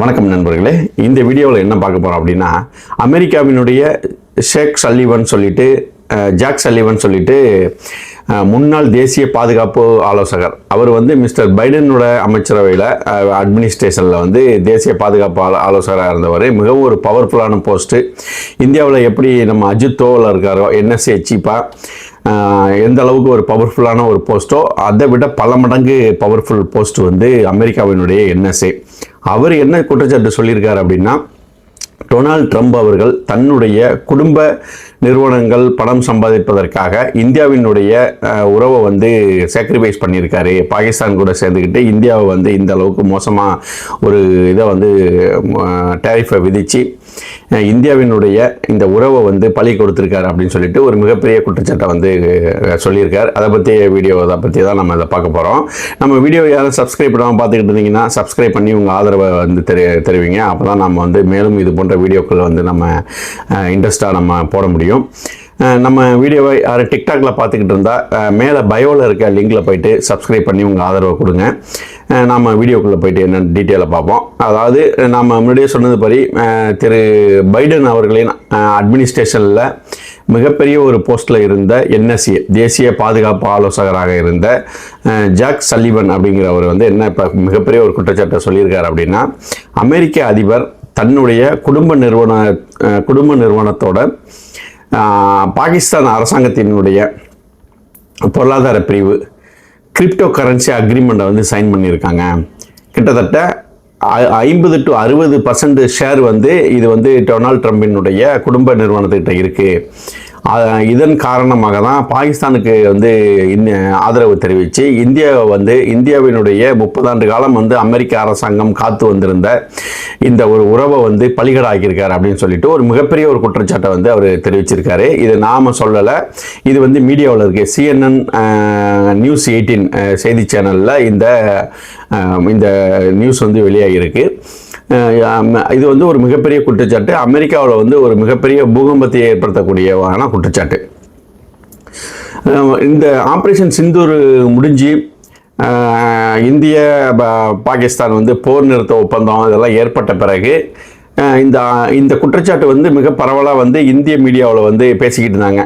வணக்கம் நண்பர்களே. இந்த வீடியோவில் என்ன பார்க்க போகிறோம் அப்படின்னா அமெரிக்காவினுடைய ஷேக் சல்லிவன் சொல்லிட்டு ஜாக் சல்லிவன் சொல்லிட்டு முன்னாள் தேசிய பாதுகாப்பு ஆலோசகர். அவர் வந்து மிஸ்டர் பைடனோட அமைச்சரவையில் அட்மினிஸ்ட்ரேஷனில் வந்து தேசிய பாதுகாப்பு ஆலோ ஆலோசகராக இருந்தவர். மிகவும் ஒரு பவர்ஃபுல்லான போஸ்ட்டு இந்தியாவில் எப்படி நம்ம அஜித் தோவல் இருக்காரோ என்எஸ்ஏ சீப்பாக எந்த அளவுக்கு ஒரு பவர்ஃபுல்லான ஒரு போஸ்ட்டோ அதை விட பல மடங்கு பவர்ஃபுல் போஸ்ட் வந்து அமெரிக்காவினுடைய என்எஸ்ஏ. அவர் என்ன குற்றச்சாட்டு சொல்லியிருக்கார் அப்படின்னா டொனால்ட் ட்ரம்ப் அவர்கள் தன்னுடைய குடும்ப நிறுவனங்கள் பணம் சம்பாதிப்பதற்காக இந்தியாவினுடைய உறவை வந்து சாக்ரிஃபைஸ் பண்ணியிருக்காரு. பாகிஸ்தான் கூட சேர்ந்துக்கிட்டு இந்தியாவை வந்து இந்த அளவுக்கு மோசமாக ஒரு இதை வந்து டேரிஃபை விதித்து இந்தியாவினுடைய இந்த உறவை வந்து பழி கொடுத்துருக்காரு அப்படின்னு சொல்லிட்டு ஒரு மிகப்பெரிய குற்றச்சாட்டை வந்து சொல்லியிருக்கார். அதை பற்றி வீடியோ அதை பற்றி தான் நம்ம இதை பார்க்க போகிறோம் நம்ம வீடியோ யாரும் சப்ஸ்கிரைப் பண்ணாமல் பார்த்துக்கிட்டு இருந்தீங்கன்னா சப்ஸ்கிரைப் பண்ணி உங்கள் ஆதரவை வந்து தெரி தெரிவிங்க. அப்போ தான் நம்ம வந்து மேலும் இது போன்ற வீடியோக்கள் வந்து நம்ம இன்ட்ரெஸ்ட்டாக நம்ம போட முடியும். நம்ம வீடியோவை யார் டிக்டாக்ல பார்த்துக்கிட்டு இருந்தால் மேலே பயோவில் இருக்க லிங்கில் போயிட்டு சப்ஸ்கிரைப் பண்ணி உங்கள் ஆதரவை கொடுங்க. நாம் வீடியோக்குள்ளே போயிட்டு என்னென்னு டீட்டெயிலாக பார்ப்போம். அதாவது நம்ம முன்னாடியே சொன்னது படி திரு பைடன் அவர்களின் அட்மினிஸ்ட்ரேஷனில் மிகப்பெரிய ஒரு போஸ்ட்டில் இருந்த என்எஸ்சி தேசிய பாதுகாப்பு ஆலோசகராக இருந்த ஜாக் சல்லிவன் அப்படிங்கிறவர் வந்து என்ன இப்போ மிகப்பெரிய ஒரு குற்றச்சாட்டை சொல்லியிருக்காரு அப்படின்னா அமெரிக்க அதிபர் தன்னுடைய குடும்ப நிறுவன குடும்ப நிறுவனத்தோட பாகிஸ்தான் அரசாங்கத்தினுடைய பொருளாதார பிரிவு கிரிப்டோ கரன்சி அக்ரிமெண்ட்டை வந்து சைன் பண்ணியிருக்காங்க. கிட்டத்தட்ட ஐம்பது டு அறுபது பர்சன்ட் ஷேர் வந்து இது வந்து டொனால்ட் ட்ரம்பினுடைய குடும்ப நிறுவனத்துக்கிட்ட இருக்குது இதன் காரணமாக தான் பாகிஸ்தானுக்கு வந்து இன்ன ஆதரவு தெரிவித்து இந்தியாவை வந்து இந்தியாவினுடைய முப்பதாண்டு காலம் வந்து அமெரிக்க அரசாங்கம் காத்து வந்திருந்த இந்த ஒரு உறவை வந்து பலிகடாக்கியிருக்காரு அப்படின்னு சொல்லிட்டு ஒரு மிகப்பெரிய ஒரு குற்றச்சாட்டை வந்து அவர் தெரிவிச்சிருக்காரு. இது நாம் சொல்லலை. இது வந்து மீடியாவில் இருக்கு. சிஎன்என் நியூஸ் எயிட்டீன் செய்தி சேனலில் இந்த இந்த நியூஸ் வந்து வெளியாகியிருக்கு. இது வந்து ஒரு மிகப்பெரிய குற்றச்சாட்டு. அமெரிக்காவில் வந்து ஒரு மிகப்பெரிய பூகம்பத்தை ஏற்படுத்தக்கூடியவான குற்றச்சாட்டு. இந்த ஆப்ரேஷன் சிந்தூர் முடிஞ்சு இந்திய ப- பாகிஸ்தான் வந்து போர் நிறுத்த ஒப்பந்தம் இதெல்லாம் ஏற்பட்ட பிறகு இந்த இந்த குற்றச்சாட்டு வந்து மிக பரவலாக வந்து இந்திய மீடியாவில் வந்து பேசிக்கிட்டு இருந்தாங்க.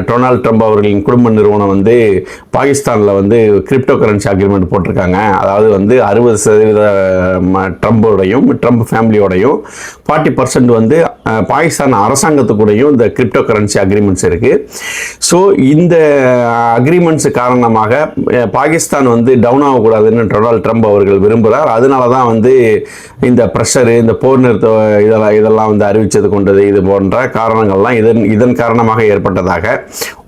டொனால்ட் ட்ரம்ப் அவர்களின் குடும்ப நிறுவனம் வந்து பாகிஸ்தானில் வந்து கிரிப்டோ கரன்சி அக்ரிமெண்ட் போட்டிருக்காங்க. அதாவது வந்து அறுபது சதவீத ம- ட்ரம்போடையும் ட்ரம்ப் ஃபேமிலியோடையும் ஃபார்ட்டி பர்சன்ட் வந்து பாகிஸ்தான் அரசாங்கத்துக்கூடையும் இந்த கிரிப்டோ கரன்சி அக்ரிமெண்ட்ஸ் இருக்குது ஸோ இந்த அக்ரிமெண்ட்ஸ் காரணமாக பாகிஸ்தான் வந்து டவுன் ஆகக்கூடாதுன்னு டொனால்ட் ட்ரம்ப் அவர்கள் விரும்புகிறார். அதனால தான் வந்து இந்த ப்ரெஷரு இந்த போர் நிறுத்த இதெல்லாம் இதெல்லாம் வந்து அறிவித்தது கொண்டது இது போன்ற காரணங்கள்லாம் இதன் இதன் காரணமாக ஏற்பட்டதாக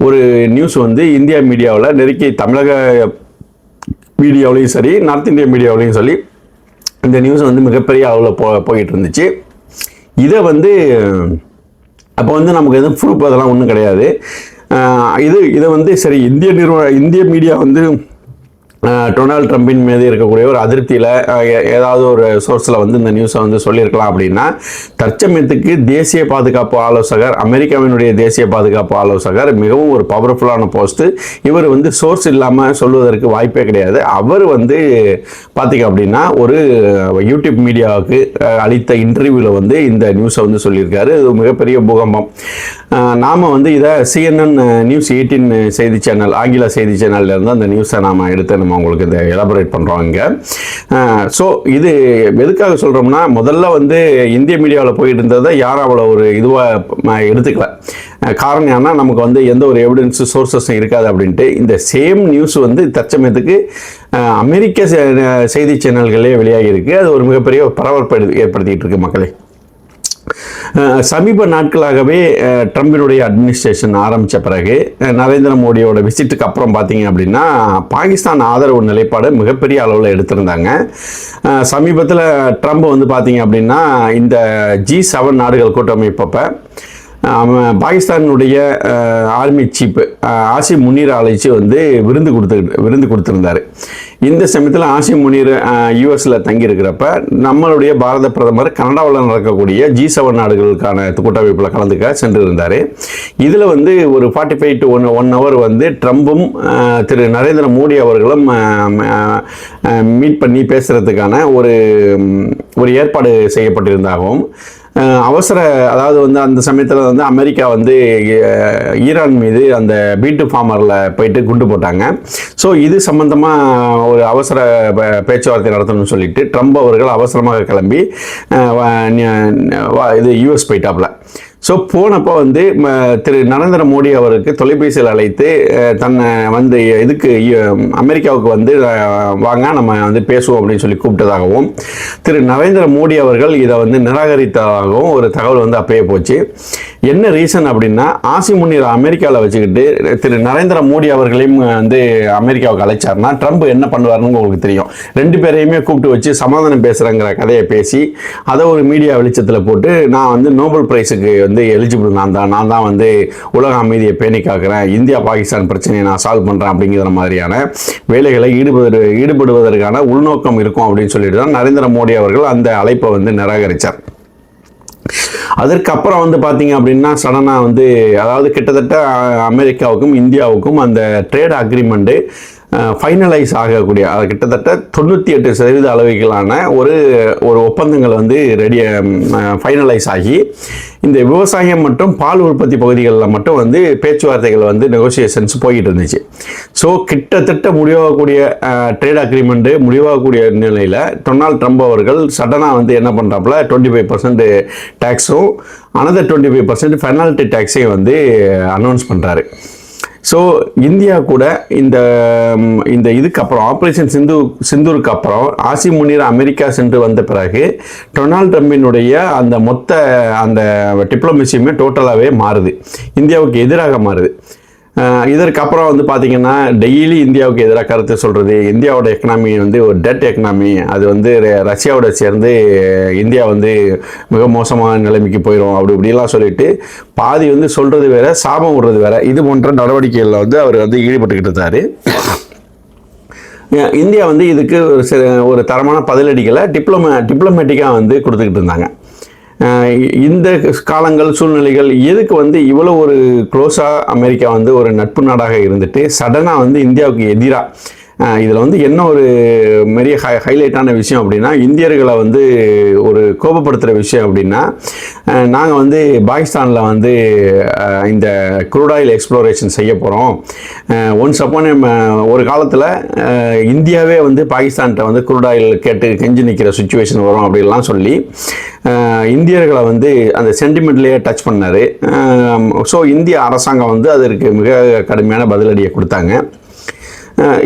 ஒரு நியூஸ் வந்து இந்தியா மீடியாவில் நெருக்கி தமிழக மீடியாவிலையும் சரி நார்த் இந்தியா மீடியாவிலையும் சொல்லி இந்த நியூஸ் வந்து மிகப்பெரிய அளவில் போ போயிட்டு இருந்துச்சு. இதை வந்து அப்போ வந்து நமக்கு எதுவும் ப்ரூஃப் அதெல்லாம் ஒன்றும் கிடையாது. இது இதை வந்து சரி இந்திய நிறுவன இந்திய மீடியா வந்து டொனால்ட் ட்ரம்பின் மீது இருக்கக்கூடிய ஒரு அதிருப்தியில் ஏதாவது ஒரு சோர்ஸில் வந்து இந்த நியூஸை வந்து சொல்லியிருக்கலாம் அப்படின்னா தற்சமயத்துக்கு தேசிய பாதுகாப்பு ஆலோசகர் அமெரிக்காவினுடைய தேசிய பாதுகாப்பு ஆலோசகர் மிகவும் ஒரு பவர்ஃபுல்லான போஸ்ட்டு இவர் வந்து சோர்ஸ் இல்லாமல் சொல்வதற்கு வாய்ப்பே கிடையாது. அவர் வந்து பார்த்திங்க அப்படின்னா ஒரு யூடியூப் மீடியாவுக்கு அளித்த இன்டர்வியூவில் வந்து இந்த நியூஸை வந்து சொல்லியிருக்காரு. இது மிகப்பெரிய பூகம்பம். நாம் வந்து இதை சிஎன்என் நியூஸ் எயிட்டீன் செய்தி சேனல் ஆங்கில செய்தி சேனல்ல இருந்து அந்த நியூஸை நாம் எடுத்து நம்ம உங்களுக்கு இந்த எலாபரேட் பண்ணுறோம் இங்கே. ஸோ இது எதுக்காக சொல்கிறோம்னா முதல்ல வந்து இந்திய மீடியாவில் போயிட்டு இருந்ததை யாரும் அவ்வளோ ஒரு இதுவாக எடுத்துக்கல. காரணம் ஏன்னா நமக்கு வந்து எந்த ஒரு எவிடன்ஸு சோர்சஸும் இருக்காது அப்படின்ட்டு. இந்த சேம் நியூஸ் வந்து தற்சமயத்துக்கு அமெரிக்க செய்தி சேனல்களே வெளியாகி இருக்குது அது ஒரு மிகப்பெரிய பரபரப்பு ஏற்படுத்திகிட்டு இருக்கு மக்களே. சமீப நாட்களாகவே ட்ரம்பினுடைய அட்மினிஸ்ட்ரேஷன் ஆரம்பித்த பிறகு நரேந்திர மோடியோட விசிட்டுக்கு அப்புறம் பார்த்தீங்க அப்படின்னா பாகிஸ்தான் ஆதரவு நிலைப்பாடு மிகப்பெரிய அளவில் எடுத்திருந்தாங்க. சமீபத்தில் ட்ரம்ப் வந்து பார்த்தீங்க அப்படின்னா இந்த ஜி செவன் நாடுகள் கூட்டமைப்பப்போ பாகிஸ்தானுடைய ஆர்மி சீப்பு ஆசிம் முனீர் ஆலைச்சி வந்து விருந்து கொடுத்து விருந்து கொடுத்துருந்தாரு. இந்த சமயத்தில் ஆசிம் முனீர் யூஎஸில் தங்கியிருக்கிறப்ப நம்மளுடைய பாரத பிரதமர் கனடாவில் நடக்கக்கூடிய ஜி செவன் நாடுகளுக்கான கூட்டமைப்பில் கலந்துக்க சென்று இருந்தார் இதில் வந்து ஒரு forty five to one one hour வந்து ட்ரம்பும் திரு நரேந்திர மோடி அவர்களும் மீட் பண்ணி பேசுகிறதுக்கான ஒரு ஒரு ஏற்பாடு செய்யப்பட்டிருந்தாகவும் அவசர அதாவது வந்து அந்த சமயத்தில் வந்து அமெரிக்கா வந்து ஈரான் மீது அந்த பீட்டு ஃபார்மரில் போயிட்டு குண்டு போட்டாங்க. ஸோ இது சம்மந்தமாக ஒரு அவசர பேச்சுவார்த்தை நடத்தணும்னு சொல்லிட்டு ட்ரம்ப் அவர்கள் அவசரமாக கிளம்பி இது யூஎஸ் போயிட்டாப்புல ஸோ போனப்போ வந்து ம, திரு நரேந்திர மோடி அவருக்கு தொலைபேசியில் அழைத்து தன்னை வந்து இதுக்கு அமெரிக்காவுக்கு வந்து வாங்க நம்ம வந்து பேசுவோம் அப்படின்னு சொல்லி கூப்பிட்டதாகவும் திரு நரேந்திர மோடி அவர்கள் இதை வந்து நிராகரித்ததாகவும் ஒரு தகவல் வந்து அப்பயே போச்சு. என்ன ரீசன் அப்படின்னா ஆசி முன்னீர் அமெரிக்காவில் வச்சுக்கிட்டு திரு நரேந்திர மோடி அவர்களையும் வந்து அமெரிக்காவுக்கு அழைச்சார்னா ட்ரம்ப் என்ன பண்ணுவாருன்னு உங்களுக்கு தெரியும். ரெண்டு பேரையுமே கூப்பிட்டு வச்சு சமாதானம் பேசுகிறங்கிற கதையை பேசி அதை ஒரு மீடியா வெளிச்சத்தில் போட்டு நான் வந்து நோபல் பிரைஸுக்கு வந்து எலிஜிபிள் நான் தான் நான் தான் வந்து உலக அமைதியை பேணி காக்கிறேன். இந்தியா பாகிஸ்தான் பிரச்சனையை நான் சால்வ் பண்ணுறேன் அப்படிங்கிற மாதிரியான வேலைகளை ஈடுபடு ஈடுபடுவதற்கான உள்நோக்கம் இருக்கும் அப்படின்னு சொல்லிட்டு தான் நரேந்திர மோடி அவர்கள் அந்த அழைப்பை வந்து நிராகரித்தார் அதற்கப்புறம் வந்து பார்த்தீங்க அப்படின்னா சடனாக வந்து அதாவது கிட்டத்தட்ட அமெரிக்காவுக்கும் இந்தியாவுக்கும் அந்த ட்ரேட் அக்ரிமெண்ட்டு ஃபைனலைஸ் ஆகக்கூடிய அது கிட்டத்தட்ட தொண்ணூற்றி எட்டு சதவீத அளவுகளான ஒரு ஒரு ஒப்பந்தங்கள் வந்து ரெடிய ஃபைனலைஸ் ஆகி இந்த விவசாயம் மற்றும் பால் உற்பத்தி பகுதிகளில் மட்டும் வந்து பேச்சுவார்த்தைகள் வந்து நெகோசியேஷன்ஸ் போய்கிட்டு இருந்துச்சு. ஸோ கிட்டத்தட்ட முடிவாகக்கூடிய ட்ரேட் அக்ரிமெண்ட்டு முடிவாகக்கூடிய நிலையில் டொனால்ட் ட்ரம்ப் அவர்கள் சடனாக வந்து என்ன பண்ணுறாப்புல twenty five percent டேக்ஸும் another twenty five percent penalty டேக்ஸையும் வந்து அனௌன்ஸ் பண்ணுறாரு ஸோ இந்தியா கூட இந்த இந்த இதுக்கு அப்புறம் ஆப்ரேஷன் சிந்து சிந்தூருக்கு அப்புறம் ஆசி முனீர் அமெரிக்கா சென்று வந்த பிறகு டொனால்ட் ட்ரம்பினுடைய அந்த மொத்த அந்த டிப்ளமசியுமே டோட்டலாகவே மாறுது. இந்தியாவுக்கு எதிராக மாறுது. இதற்கப்புறம் வந்து பார்த்தீங்கன்னா டெய்லி இந்தியாவுக்கு எதிராக கருத்து சொல்கிறது இந்தியாவோட எக்கனாமி வந்து ஒரு டெட் எக்கனாமி அது வந்து ர- ரஷ்யாவோட சேர்ந்து இந்தியா வந்து மிக மோசமான நிலைமைக்கு போயிடும் அப்படி இப்படிலாம் சொல்லிட்டு பாதி வந்து சொல்கிறது வேற சாபம் விடுறது வேற. இது போன்ற நடவடிக்கைகளில் வந்து அவர் வந்து ஈடுபட்டுக்கிட்டு இருந்தார் இந்தியா வந்து இதுக்கு ஒரு சில ஒரு தரமான பதிலடிகளை டிப்ளம டிப்ளமேட்டிக்காக வந்து கொடுத்துக்கிட்டு இருந்தாங்க. இந்த காலங்கள் சூழ்நிலைகள் எதுக்கு வந்து இவ்வளோ ஒரு க்ளோஸாக அமெரிக்கா வந்து ஒரு நட்பு நாடாக இருந்துட்டு சடனாக வந்து இந்தியாவுக்கு எதிராக இதில் வந்து என்ன ஒரு பெரிய ஹை ஹைலைட்டான விஷயம் அப்படின்னா இந்தியர்களை வந்து ஒரு கோபப்படுத்துகிற விஷயம் அப்படின்னா நாங்கள் வந்து பாகிஸ்தானில் வந்து இந்த குரூடாயில் எக்ஸ்ப்ளோரேஷன் செய்ய போகிறோம் ஒன்ஸ் அப்போன் ஒரு காலத்தில் இந்தியாவே வந்து பாகிஸ்தான்கிட்ட வந்து குரூடாயில் கேட்டு கெஞ்சி நிற்கிற சுச்சுவேஷன் வரும் அப்படின்லாம் சொல்லி இந்தியர்களை வந்து அந்த சென்டிமெண்ட்லேயே டச் பண்ணார். ஸோ இந்திய அரசாங்கம் வந்து அதற்கு மிக கடுமையான பதிலடியை கொடுத்தாங்க.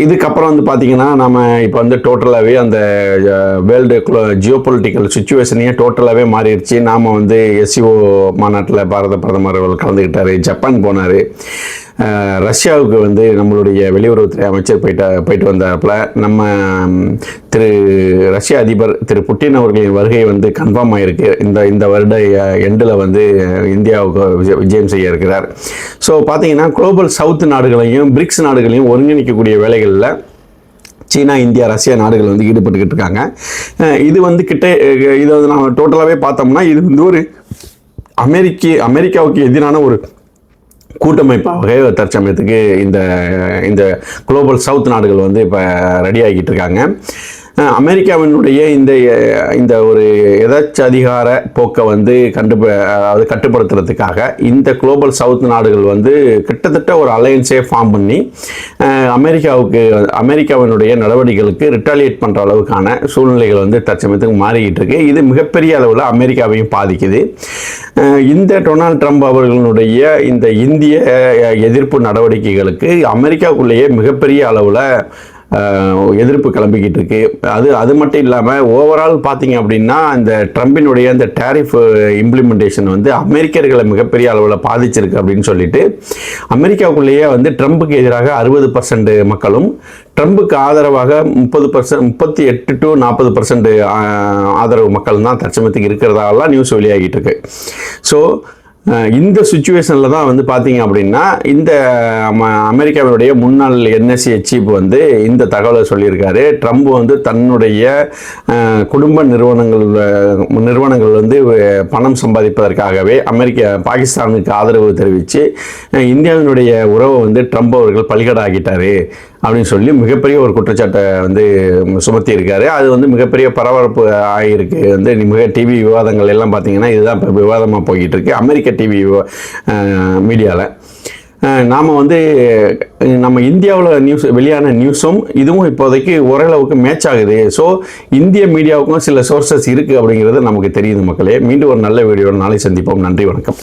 இதுக்கப்புறம் வந்து பார்த்திங்கன்னா நம்ம இப்போ வந்து டோட்டலாகவே அந்த வேர்ல்டு ஜியோ பொலிட்டிக்கல் சுச்சுவேஷனையே டோட்டலாகவே மாறிடுச்சு. நாம் வந்து எஸ்சிஓ மாநாட்டில் பாரத பிரதமர் அவர்கள் கலந்துக்கிட்டாரு ஜப்பான் போனார். ரஷ்யாவுக்கு வந்து நம்மளுடைய வெளியுறவுத்துறை அமைச்சர் போயிட்ட போயிட்டு வந்தாப்புல நம்ம திரு ரஷ்ய அதிபர் திரு புட்டின் அவர்களின் வருகை வந்து கன்ஃபார்ம் ஆகிருக்கு இந்த இந்த வருட எண்டில் வந்து இந்தியாவுக்கு விஜயம் செய்ய இருக்கிறார். ஸோ பார்த்தீங்கன்னா குளோபல் சவுத் நாடுகளையும் பிரிக்ஸ் நாடுகளையும் ஒருங்கிணைக்கக்கூடிய வேலைகளில் சீனா இந்தியா ரஷ்யா நாடுகள் வந்து ஈடுபட்டுக்கிட்டு இருக்காங்க. இது வந்து கிட்ட இதை வந்து நம்ம டோட்டலாகவே பார்த்தோம்னா இது வந்து ஒரு அமெரிக்க அமெரிக்காவுக்கு எதிரான ஒரு கூட்டமைப்பாக தற்சமயத்துக்கு இந்த இந்த குளோபல் சவுத் நாடுகள் வந்து இப்போ ரெடி ஆகிட்டு இருக்காங்க. அமெரிக்காவினுடைய இந்த இந்த ஒரு எதாச்சதிகார போக்கை வந்து கண்டு அதாவது கட்டுப்படுத்துறதுக்காக இந்த குளோபல் சவுத் நாடுகள் வந்து கிட்டத்தட்ட ஒரு அலையன்ஸே ஃபார்ம் பண்ணி அமெரிக்காவுக்கு அமெரிக்காவினுடைய நடவடிக்கைகளுக்கு ரிட்டாலியேட் பண்ணுற அளவுக்கான சூழ்நிலைகள் வந்து தற்சமயத்துக்கு மாறிக்கிட்டு இருக்கு. இது மிகப்பெரிய அளவில் அமெரிக்காவையும் பாதிக்குது. இந்த டொனால்ட் ட்ரம்ப் அவர்களுடைய இந்த இந்திய எதிர்ப்பு நடவடிக்கைகளுக்கு அமெரிக்காவுக்குள்ளேயே மிகப்பெரிய அளவில் எதிர்ப்பு கிளம்பிக்கிட்டு இருக்கு. அது அது மட்டும் இல்லாமல் ஓவரால் பார்த்தீங்க அப்படின்னா இந்த ட்ரம்பினுடைய இந்த டேரிஃப் இம்ப்ளிமெண்டேஷன் வந்து அமெரிக்கர்களை மிகப்பெரிய அளவில் பாதிச்சிருக்கு அப்படின்னு சொல்லிட்டு அமெரிக்காவுக்குள்ளேயே வந்து ட்ரம்புக்கு எதிராக அறுபது பர்சன்ட் மக்களும் ட்ரம்புக்கு ஆதரவாக முப்பது பர்சன்ட் முப்பத்தி எட்டு டு நாற்பது பர்சன்ட் ஆதரவு மக்கள் தான் தற்சமயத்துக்கு இருக்கிறதாலாம் நியூஸ் வெளியாகிட்டு இருக்கு. ஸோ இந்த சுச்சுவேஷனில் தான் வந்து பார்த்தீங்க அப்படின்னா இந்த அமெரிக்காவினுடைய முன்னாள் என்எஸ்சி சீப் வந்து இந்த தகவலை சொல்லியிருக்காரு. ட்ரம்ப் வந்து தன்னுடைய குடும்ப நிறுவனங்கள் நிறுவனங்கள் வந்து பணம் சம்பாதிப்பதற்காகவே அமெரிக்க பாகிஸ்தானுக்கு ஆதரவு தெரிவித்து இந்தியாவினுடைய உறவை வந்து ட்ரம்ப் அவர்கள் பலிகடாகிட்டாரு அப்படின்னு சொல்லி மிகப்பெரிய ஒரு குற்றச்சாட்டை வந்து சுமத்தி இருக்காரு அது வந்து மிகப்பெரிய பரபரப்பு ஆகியிருக்கு வந்து மிக டிவி விவாதங்கள் எல்லாம் பார்த்தீங்கன்னா இதுதான் இப்போ விவாதமாக போய்கிட்டு இருக்கு அமெரிக்க டிவி மீடியாவில் நாம் வந்து நம்ம இந்தியாவில் நியூஸ் வெளியான நியூஸும் இதுவும் இப்போதைக்கு ஓரளவுக்கு மேட்ச் ஆகுது. ஸோ இந்திய மீடியாவுக்கும் சில சோர்சஸ் இருக்குது அப்படிங்கிறது நமக்கு தெரியுது மக்களே. மீண்டும் ஒரு நல்ல வீடியோ நாளை சந்திப்போம். நன்றி வணக்கம்.